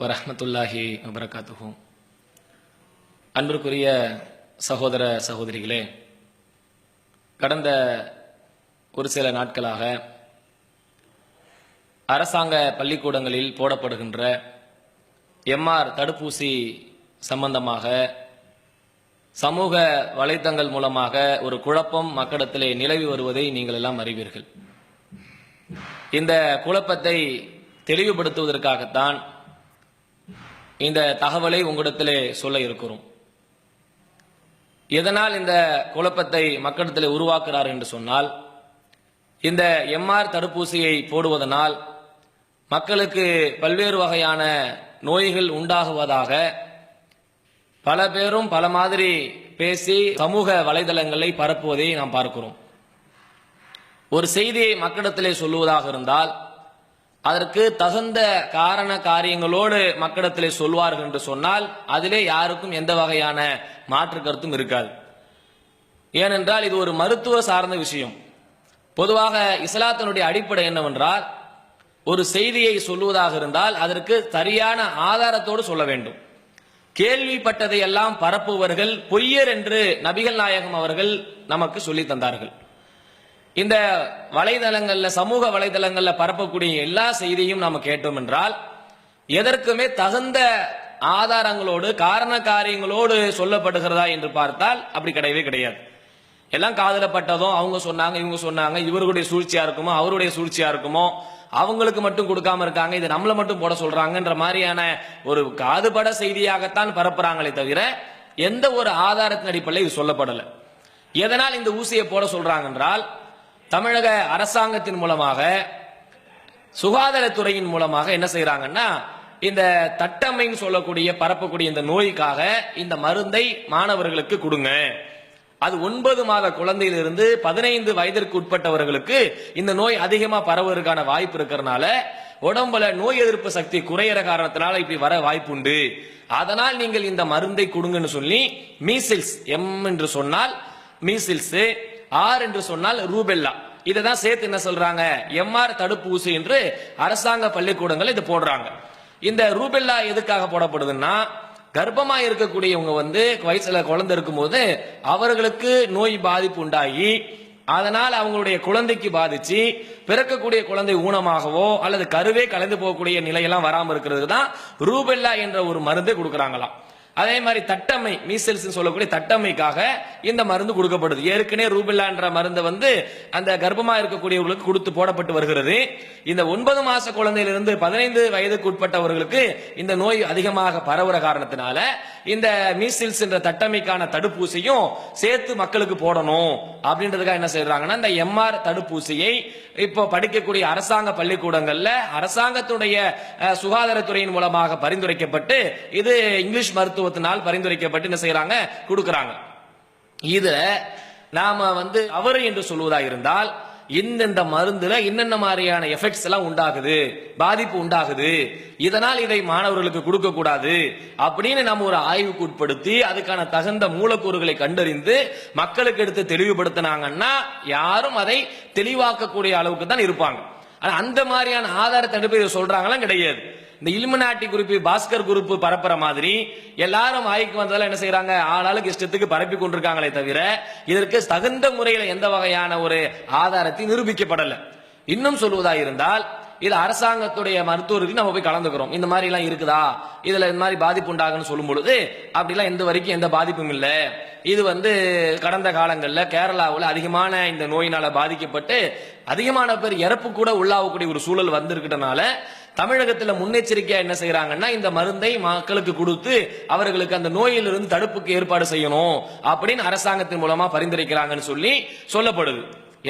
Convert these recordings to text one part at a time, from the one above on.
வரஹமத்துல்லாஹி வபரகாத்துஹும் அன்பிற்குரிய சகோதர சகோதரிகளே கடந்த ஒரு சில நாட்களாக அரசாங்க பள்ளிக்கூடங்களில் போடப்படுகின்ற எம்ஆர் தடுப்பூசி சம்பந்தமாக சமூக வலைத்தங்கள் மூலமாக ஒரு குழப்பம் மக்களிடத்திலே நிலவி வருவதை நீங்கள் எல்லாம் அறிவீர்கள். இந்த குழப்பத்தை தெளிவுபடுத்துவதற்காகத்தான் இந்த தகவலை உங்களிடத்திலே சொல்ல இருக்கிறோம். எதனால் இந்த குழப்பத்தை மக்களிடத்தில் உருவாக்குறார் என்று சொன்னால் இந்த எம்ஆர் தடுப்பூசியை போடுவதனால் மக்களுக்கு பல்வேறு வகையான நோய்கள் உண்டாகுவதாக பல பேரும் பல மாதிரி பேசி சமூக வலைதளங்களை பரப்புவதை நாம் பார்க்கிறோம். ஒரு செய்தியை மக்களிடத்திலே சொல்லுவதாக இருந்தால் அதற்கு தகுந்த காரண காரியங்களோடு மக்களிடத்திலே சொல்வார்கள் என்று சொன்னால் அதிலே யாருக்கும் எந்த வகையான மாற்று கருத்தும் இருக்காது. ஏனென்றால் இது ஒரு மருத்துவ சார்ந்த விஷயம். பொதுவாக இஸ்லாத்தினுடைய அடிப்படை என்னவென்றால் ஒரு செய்தியை சொல்லுவதாக இருந்தால் அதற்கு சரியான ஆதாரத்தோடு சொல்ல வேண்டும். கேள்விப்பட்டதை எல்லாம் பரப்புவர்கள் பொய்யர் என்று நபிகள் நாயகம் அவர்கள் நமக்கு சொல்லி தந்தார்கள். இந்த வலைதளங்கள்ல சமூக வலைதளங்கள்ல பரப்பக்கூடிய எல்லா செய்தியும் நாம கேட்டோம் என்றால் எதற்குமே தகுந்த ஆதாரங்களோடு காரண காரியங்களோடு சொல்லப்படுகிறதா என்று பார்த்தால் அப்படி கிடையவே கிடையாது. எல்லாம் காதலப்பட்டதும் அவங்க சொன்னாங்க இவங்க சொன்னாங்க இவருடைய சூழ்ச்சியா இருக்குமோ அவருடைய சூழ்ச்சியா இருக்குமோ அவங்களுக்கு மட்டும் கொடுக்காம இருக்காங்க இது நம்மளை மட்டும் போட சொல்றாங்கன்ற மாதிரியான ஒரு காதுபட செய்தியாகத்தான் பரப்புறாங்களே தவிர எந்த ஒரு ஆதாரத்தின் அடிப்படையில் இது சொல்லப்படலை. எதனால் இந்த ஊசியை போட சொல்றாங்க என்றால் தமிழக அரசாங்கத்தின் மூலமாக சுகாதாரத்துறையின் மூலமாக என்ன செய்யறாங்கன்னா இந்த தட்டம்மைன்னு சொல்லக்கூடிய பரப்பக்கூடிய இந்த நோய்க்காக இந்த மருந்தை மாணவர்களுக்கு கொடுங்க. அது ஒன்பது மாத குழந்தையிலிருந்து பதினைந்து வயதிற்கு உட்பட்டவர்களுக்கு இந்த நோய் அதிகமா பரவுவதற்கான வாய்ப்பு இருக்கிறதுனால உடம்புல நோய் எதிர்ப்பு சக்தி குறையிற காரணத்தினால இப்படி வர வாய்ப்பு உண்டு. அதனால் நீங்கள் இந்த மருந்தை கொடுங்கன்னு சொல்லி மீசில்ஸ் எம் என்று சொன்னால் மீசில்ஸ் ஆர் என்று சொன்னால் ரூபெல்லா. இதை தான் சேர்த்து என்ன சொல்றாங்க? எம்ஆர் தடுப்பூசி என்று அரசாங்க பள்ளிக்கூடங்கள் இது போடுறாங்க. இந்த ரூபெல்லா எதுக்காக போடப்படுதுன்னா கர்ப்பமா இருக்கக்கூடியவங்க வந்து வயசுல குழந்தை இருக்கும்போது அவர்களுக்கு நோய் பாதிப்பு உண்டாகி அதனால் அவங்களுடைய குழந்தைக்கு பாதிச்சு பிறக்கக்கூடிய குழந்தை ஊனமாகவோ அல்லது கருவே கலந்து போகக்கூடிய நிலையெல்லாம் வராமல் இருக்கிறது தான் ரூபெல்லா என்ற ஒரு மருந்து கொடுக்குறாங்களாம். அதே மாதிரி தட்டம்மை மீசல்ஸ் சொல்லக்கூடிய தட்டம்மைக்காக இந்த மருந்து கொடுக்கப்படுது. ஏற்கனவே ரூபில்லான்ற மருந்து வந்து அந்த கர்ப்பமா இருக்கக்கூடியவர்களுக்கு கொடுத்து போடப்பட்டு வருகிறது. இந்த ஒன்பது மாச குழந்தையிலிருந்து பதினைந்து வயதுக்கு உட்பட்டவர்களுக்கு இந்த நோய் அதிகமாக பரவுற காரணத்தினால இந்த மீசில்ஸ் என்ற தட்டமைக்கான தடுப்பூசியும் சேர்த்து மக்களுக்கு போடணும். அப்படின்றதுக்காக என்ன செய்யறாங்கன்னா இந்த எம்ஆர் தடுப்பூசியை இப்போ படிக்கக்கூடிய அரசாங்க பள்ளிக்கூடங்கள்ல அரசாங்கத்துடைய சுகாதாரத்துறையின் மூலமாக பரிந்துரைக்கப்பட்டு இது இங்கிலீஷ் மருத்துவத்தினால் பரிந்துரைக்கப்பட்டு என்ன செய்யறாங்க கொடுக்கறாங்க. இதுல நாம வந்து அவரு என்று சொல்வதா இருந்தால் இந்தந்த மருந்துல என்னென்ன மாதிரியான எஃபெக்ட்ஸ் எல்லாம் உண்டாகுது? பாதிப்பு உண்டாகுது. இதனால் இதை மாணவர்களுக்கு கொடுக்க கூடாது அப்படின்னு நம்ம ஒரு ஆய்வுக்கு உட்படுத்தி அதுக்கான தகுந்த மூலக்கூறுகளை கண்டறிந்து மக்களுக்கு எடுத்து தெளிவுபடுத்தினாங்கன்னா யாரும் அதை தெளிவாக்கக்கூடிய அளவுக்கு தான் இருப்பாங்க. ஆனா அந்த மாதிரியான ஆதாரத்தை அனுப்பி சொல்றாங்களாம் கிடையாது. இந்த இலுமினாட்டி குறிப்பு பாஸ்கர் குறிப்பு பரப்புற மாதிரி எல்லாரும் வாய்க்கு வந்ததால என்ன செய்யறாங்க ஆளாளுக்கு இஷ்டத்துக்கு பரப்பி கொண்டிருக்காங்களே தவிர இதற்கு தகுந்த முறையில் எந்த வகையான ஒரு ஆதாரத்தை நிரூபிக்கப்படல. இன்னும் சொல்வதா இருந்தால் இது அரசாங்கத்துடைய மருத்துவருக்கு நம்ம போய் கலந்துக்கிறோம். இந்த மாதிரி எல்லாம் இருக்குதா? இதுல இந்த மாதிரி பாதிப்பு உண்டாகுன்னு சொல்லும் பொழுது அப்படிலாம் எந்த வரைக்கும் எந்த பாதிப்பும் இல்லை. இது வந்து கடந்த காலங்களில் கேரளாவில் அதிகமான இந்த நோயினால பாதிக்கப்பட்டு அதிகமான பேர் இறப்பு கூட உள்ளாகக்கூடிய ஒரு சூழல் வந்திருக்கிறதுனால தமிழகத்துல முன்னெச்சரிக்கையா என்ன செய்யறாங்கன்னா இந்த மருந்தை மக்களுக்கு கொடுத்து அவர்களுக்கு அந்த நோயிலிருந்து தடுப்புக்கு ஏற்பாடு செய்யணும் அப்படின்னு அரசாங்கத்தின் மூலமா பரிந்துரைக்கிறாங்கன்னு சொல்லி சொல்லப்படுது.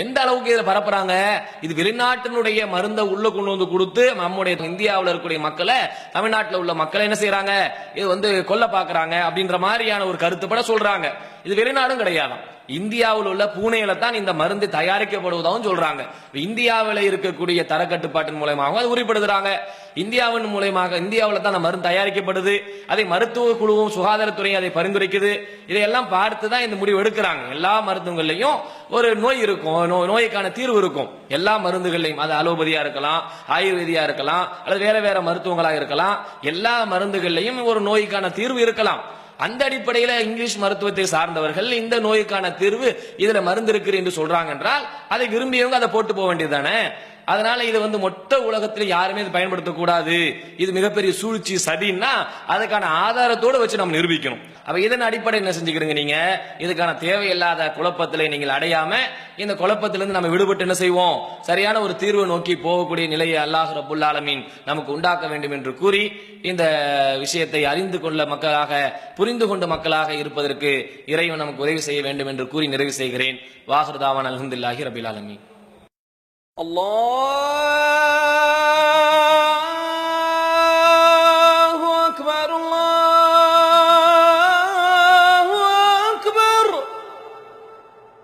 எந்த அளவுக்கு இதை பரப்புறாங்க? இது வெளிநாட்டினுடைய மருந்தை உள்ள கொண்டு வந்து கொடுத்து நம்முடைய இந்தியாவில் இருக்கக்கூடிய மக்களை தமிழ்நாட்டில் உள்ள மக்களை என்ன செய்யறாங்க இது வந்து கொல்ல பாக்குறாங்க அப்படின்ற மாதிரியான ஒரு கருத்துப்பட சொல்றாங்க. இது வெளிநாடும் கிடையாது இந்தியாவில் உள்ள பூனேல தான் இந்த மருந்து தயாரிக்கப்படுவதாகவும் சொல்றாங்க. இந்தியாவில் இருக்கக்கூடிய தரக்கட்டுப்பாட்டின் மூலமாக அது உறுதிப்படுத்துறாங்க இந்தியாவின் மூலயமாக இந்தியாவில் தான் அந்த மருந்து தயாரிக்கப்படுது. அதை மருத்துவ குழுவும் சுகாதாரத்துறையும் அதை பரிந்துரைக்குது. இதையெல்லாம் பார்த்து தான் இந்த முடிவு எடுக்கிறாங்க. எல்லா மருந்துகள்லையும் ஒரு நோய் இருக்கும். நோ- நோய்க்கான தீர்வு இருக்கும். எல்லா மருந்துகள்லையும் அது அலோபதியா இருக்கலாம் ஆயுர்வேதியா இருக்கலாம் அல்லது வேற வேற மருத்துவங்களா இருக்கலாம். எல்லா மருந்துகள்லையும் ஒரு நோய்க்கான தீர்வு இருக்கலாம். அந்த அடிப்படையில இங்கிலீஷ் மருத்துவத்தை சார்ந்தவர்கள் இந்த நோய்க்கான தீர்வு இதுல மருந்து இருக்கு என்று சொல்றாங்க என்றால் அதை விரும்பியவங்க அதை போட்டு போக வேண்டியது தானே அதனால இது வந்து மொத்த உலகத்தில் யாருமே இது பயன்படுத்தக்கூடாது. இது மிகப்பெரிய சூழ்ச்சி சதின்னா அதுக்கான ஆதாரத்தோடு வச்சு நம்ம நிரூபிக்கணும். அப்ப இதன் அடிப்படை என்ன செஞ்சுக்கிறீங்க நீங்க? இதுக்கான தேவையில்லாத குழப்பத்தில் நீங்கள் அடையாம இந்த குழப்பத்திலிருந்து நம்ம விடுபட்டு என்ன செய்வோம்? சரியான ஒரு தீர்வை நோக்கி போகக்கூடிய நிலையை அல்லாஹ் ரபுல் ஆலமீன் நமக்கு உண்டாக்க வேண்டும் என்று கூறி இந்த விஷயத்தை அறிந்து கொள்ள மக்களாக புரிந்து கொண்ட மக்களாக இருப்பதற்கு இறைவன் நமக்கு உதவி செய்ய வேண்டும் என்று கூறி நிறைவு செய்கிறேன். வாஹர்தாவான் அலமதுல்லாஹி ரபில் ஆலமீன். الله